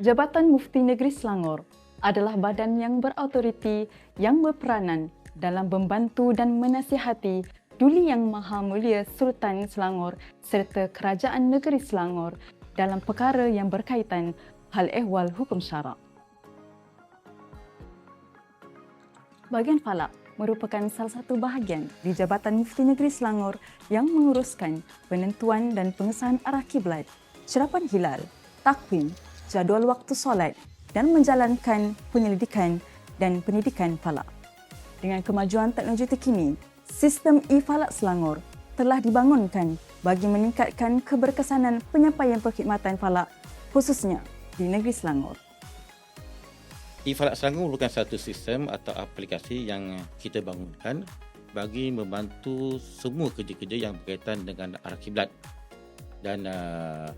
Jabatan Mufti Negeri Selangor adalah badan yang berautoriti yang berperanan dalam membantu dan menasihati Duli Yang Maha Mulia Sultan Selangor serta Kerajaan Negeri Selangor dalam perkara yang berkaitan hal ehwal hukum syarak. Bahagian falak merupakan salah satu bahagian di Jabatan Mufti Negeri Selangor yang menguruskan penentuan dan pengesahan arah kiblat, cerapan hilal, takwim, jadual waktu solat dan menjalankan penyelidikan dan pendidikan falak. Dengan kemajuan teknologi terkini, sistem e-falak Selangor telah dibangunkan bagi meningkatkan keberkesanan penyampaian perkhidmatan falak khususnya di negeri Selangor. E-Falak Selangor merupakan satu sistem atau aplikasi yang kita bangunkan bagi membantu semua kerja-kerja yang berkaitan dengan arah kiblat. Dan uh,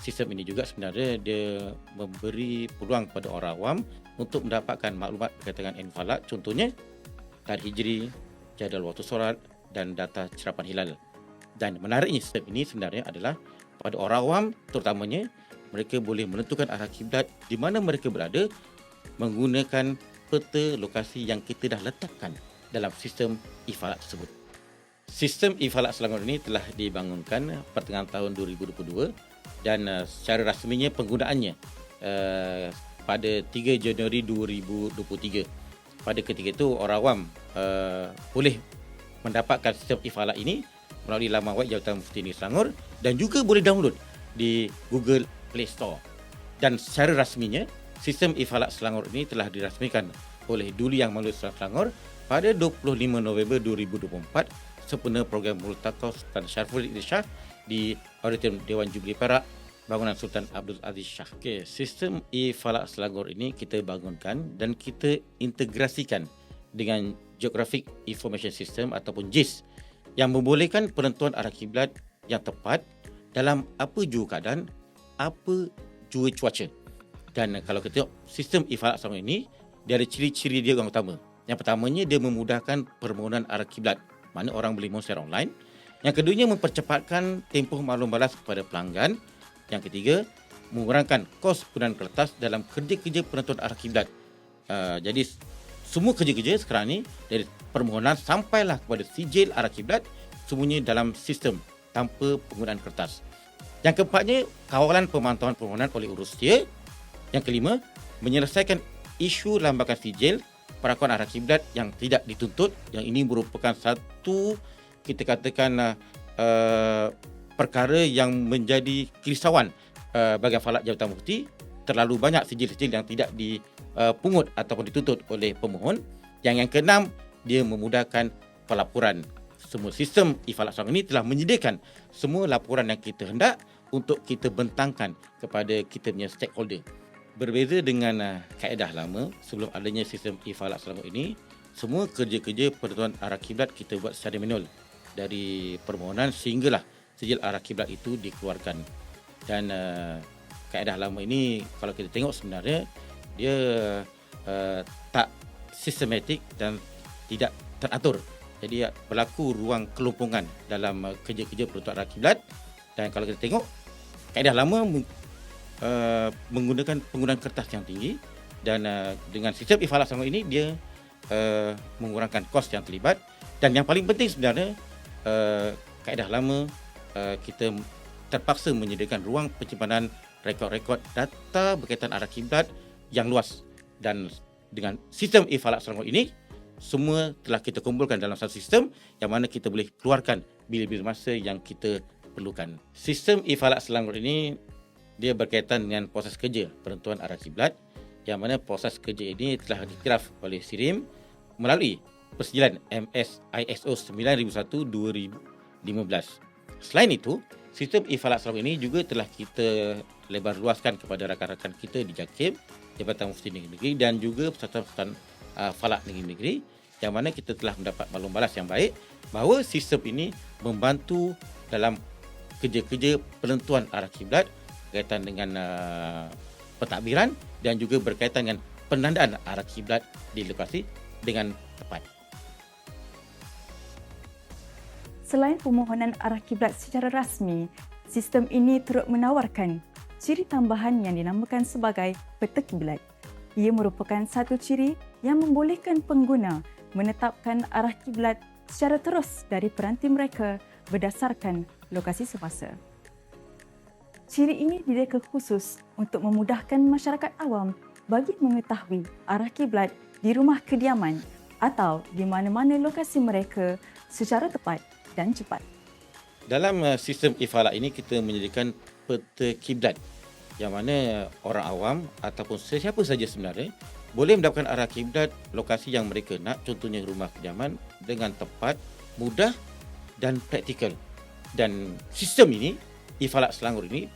sistem ini juga sebenarnya dia memberi peluang kepada orang awam untuk mendapatkan maklumat berkaitan dengan Falak. Contohnya, tarikh hijri, jadual waktu solat dan data cerapan hilal. Dan menariknya sistem ini sebenarnya adalah pada orang awam terutamanya mereka boleh menentukan arah kiblat di mana mereka berada menggunakan peta lokasi yang kita dah letakkan dalam sistem e-falak tersebut. Sistem e-falak Selangor ini telah dibangunkan pertengahan tahun 2022 dan uh, secara rasminya penggunaannya uh, pada 3 Januari 2023. Pada ketika itu orang awam uh, boleh mendapatkan sistem e-falak ini melalui laman web Jabatan Mufti Negeri Selangor dan juga boleh download di Google Play Store. Dan secara rasminya Sistem Ifalak Selangor ini telah dirasmikan oleh Duli Yang Malu Selangor pada 25 November 2024 sempena program Multaqah Sultan Syariful Shah di Auditorium Dewan Jubli Perak bangunan Sultan Abdul Aziz Shah. Okay, sistem e-Falak Selangor ini kita bangunkan dan kita integrasikan dengan Geographic Information System ataupun JIS yang membolehkan penentuan arah kiblat yang tepat dalam apa jua keadaan, apa jua cuaca. Dan kalau kita tengok sistem ifalak sama ini, dia ada ciri-ciri dia yang utama. Yang pertamanya dia memudahkan permohonan arah kiblat. Mana orang boleh mohon secara online. Yang keduanya mempercepatkan tempoh maklum balas kepada pelanggan. Yang ketiga, mengurangkan kos penggunaan kertas dalam kerja-kerja penentuan arah kiblat. Uh, jadi semua kerja-kerja sekarang ni dari permohonan sampailah kepada sijil arah kiblat semuanya dalam sistem tanpa penggunaan kertas. Yang keempatnya, kawalan pemantauan permohonan oleh urus dia yang kelima, menyelesaikan isu lambakan sijil perakuan arah kiblat yang tidak dituntut. Yang ini merupakan satu kita katakan uh, perkara yang menjadi kerisauan uh, bagi falak Jabatan Mufti. Terlalu banyak sijil-sijil yang tidak dipungut ataupun dituntut oleh pemohon. Yang yang keenam, dia memudahkan pelaporan. Semua sistem e-falak ini telah menyediakan semua laporan yang kita hendak untuk kita bentangkan kepada kita punya stakeholder berbeza dengan uh, kaedah lama sebelum adanya sistem e-falak ini semua kerja-kerja penentuan arah kiblat kita buat secara manual dari permohonan sehinggalah sijil arah kiblat itu dikeluarkan. Dan uh, kaedah lama ini kalau kita tengok sebenarnya dia uh, tak sistematik dan tidak teratur. Jadi berlaku ruang kelumpungan dalam uh, kerja-kerja penentuan arah kiblat. Dan kalau kita tengok kaedah lama uh, menggunakan penggunaan kertas yang tinggi dan uh, dengan sistem ifalah sama ini dia uh, mengurangkan kos yang terlibat. Dan yang paling penting sebenarnya uh, kaedah lama uh, kita terpaksa menyediakan ruang penyimpanan rekod-rekod data berkaitan arah kiblat yang luas dan dengan sistem ifalah Selangor ini semua telah kita kumpulkan dalam satu sistem yang mana kita boleh keluarkan bila-bila masa yang kita perlukan. Sistem ifalah Selangor ini dia berkaitan dengan proses kerja penentuan arah kiblat yang mana proses kerja ini telah diiktiraf oleh SIRIM melalui persetujuan MS ISO 9001-2015. Selain itu, sistem e-falak Sarawak ini juga telah kita lebar luaskan kepada rakan-rakan kita di JAKIM, Jabatan Mufti Negeri dan juga Persatuan uh, Falak Negeri-Negeri yang mana kita telah mendapat maklum balas yang baik bahawa sistem ini membantu dalam kerja-kerja penentuan arah kiblat berkaitan dengan uh, pentadbiran dan juga berkaitan dengan penandaan arah kiblat di lokasi dengan tepat. Selain permohonan arah kiblat secara rasmi, sistem ini turut menawarkan ciri tambahan yang dinamakan sebagai peta kiblat. Ia merupakan satu ciri yang membolehkan pengguna menetapkan arah kiblat secara terus dari peranti mereka berdasarkan lokasi semasa. Ciri ini direka khusus untuk memudahkan masyarakat awam bagi mengetahui arah kiblat di rumah kediaman atau di mana-mana lokasi mereka secara tepat dan cepat. Dalam uh, sistem ifalak ini kita menyediakan peta kiblat yang mana orang awam ataupun sesiapa saja sebenarnya boleh mendapatkan arah kiblat lokasi yang mereka nak contohnya rumah kediaman dengan tepat, mudah dan praktikal. Dan sistem ini ifalak Selangor ini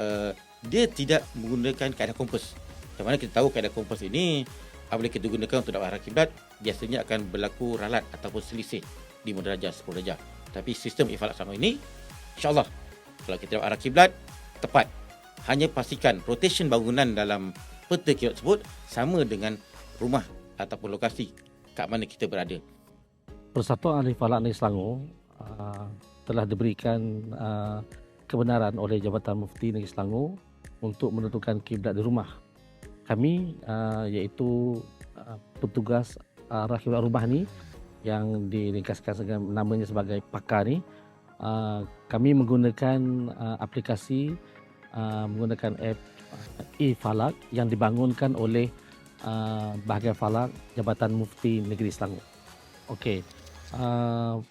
uh, dia tidak menggunakan kaedah kompas. Yang mana kita tahu kaedah kompas ini apabila kita gunakan untuk dapat arah kiblat biasanya akan berlaku ralat ataupun selisih 5 darjah 10 darjah. Tapi sistem ifalak Selangor ini insya-Allah kalau kita dapat arah kiblat tepat hanya pastikan rotation bangunan dalam peta kiblat tersebut sama dengan rumah ataupun lokasi kat mana kita berada. Persatuan Ahli Falak Negeri Selangor uh, telah diberikan uh, kebenaran oleh Jabatan Mufti Negeri Selangor untuk menentukan kiblat di rumah. Kami uh, iaitu uh, petugas arah kiblat rumah ni yang diringkaskan namanya sebagai pakar ni uh, kami menggunakan uh, aplikasi uh, menggunakan app uh, e-Falak yang dibangunkan oleh uh, bahagian Falak Jabatan Mufti Negeri Selangor. Okey. Uh,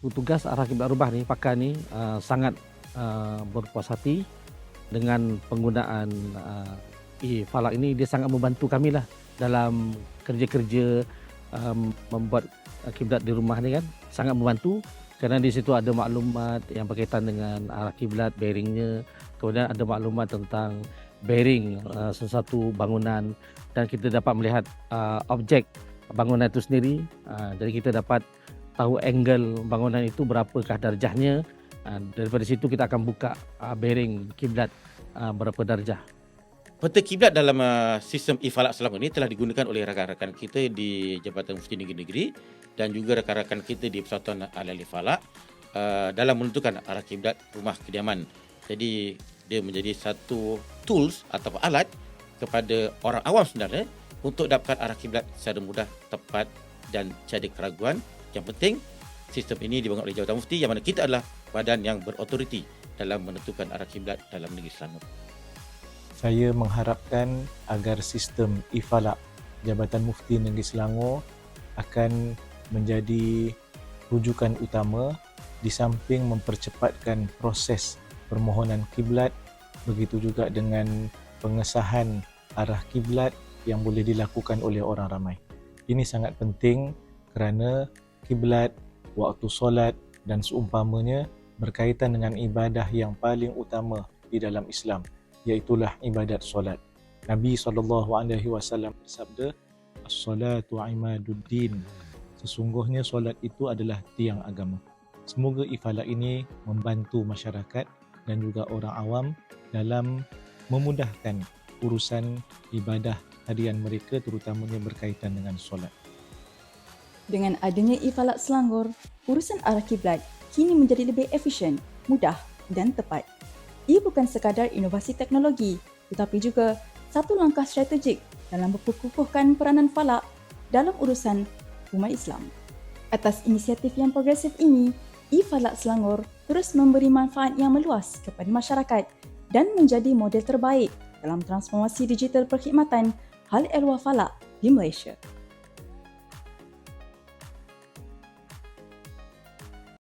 petugas arah kiblat rumah ni pakar ni uh, sangat uh, berpuas hati dengan penggunaan uh, e-Falak ini dia sangat membantu kami lah dalam kerja-kerja um, membuat kiblat di rumah ni kan sangat membantu. Kerana di situ ada maklumat yang berkaitan dengan arah kiblat bearingnya. Kemudian ada maklumat tentang bearing uh, sesuatu bangunan. Dan kita dapat melihat uh, objek bangunan itu sendiri. Uh, jadi kita dapat tahu angle bangunan itu berapakah darjahnya. Uh, daripada situ kita akan buka uh, bearing kiblat uh, berapa darjah Peta kiblat dalam uh, sistem Ifalak Selangor ini telah digunakan oleh rakan-rakan kita di Jabatan Mufti Negeri-Negeri dan juga rakan-rakan kita di Persatuan Al-Ali Falak uh, dalam menentukan arah kiblat rumah kediaman. Jadi dia menjadi satu tools atau alat kepada orang awam sebenarnya untuk dapatkan arah kiblat secara mudah, tepat dan tiada keraguan. Yang penting sistem ini dibangun oleh Jabatan Mufti yang mana kita adalah badan yang berautoriti dalam menentukan arah kiblat dalam negeri Selangor. Saya mengharapkan agar sistem Ifalak Jabatan Mufti Negeri Selangor akan menjadi rujukan utama di samping mempercepatkan proses permohonan kiblat begitu juga dengan pengesahan arah kiblat yang boleh dilakukan oleh orang ramai. Ini sangat penting kerana kiblat, waktu solat dan seumpamanya berkaitan dengan ibadah yang paling utama di dalam Islam iaitulah ibadat solat. Nabi SAW bersabda, As-salatu imaduddin sesungguhnya solat itu adalah tiang agama. Semoga ifalah ini membantu masyarakat dan juga orang awam dalam memudahkan urusan ibadah harian mereka terutamanya berkaitan dengan solat. Dengan adanya Ifalak Selangor, urusan arah kiblat kini menjadi lebih efisien, mudah dan tepat. Ia bukan sekadar inovasi teknologi, tetapi juga satu langkah strategik dalam memperkukuhkan peranan falak dalam urusan umat Islam. Atas inisiatif yang progresif ini, e-Falak Selangor terus memberi manfaat yang meluas kepada masyarakat dan menjadi model terbaik dalam transformasi digital perkhidmatan hal ehwal falak di Malaysia.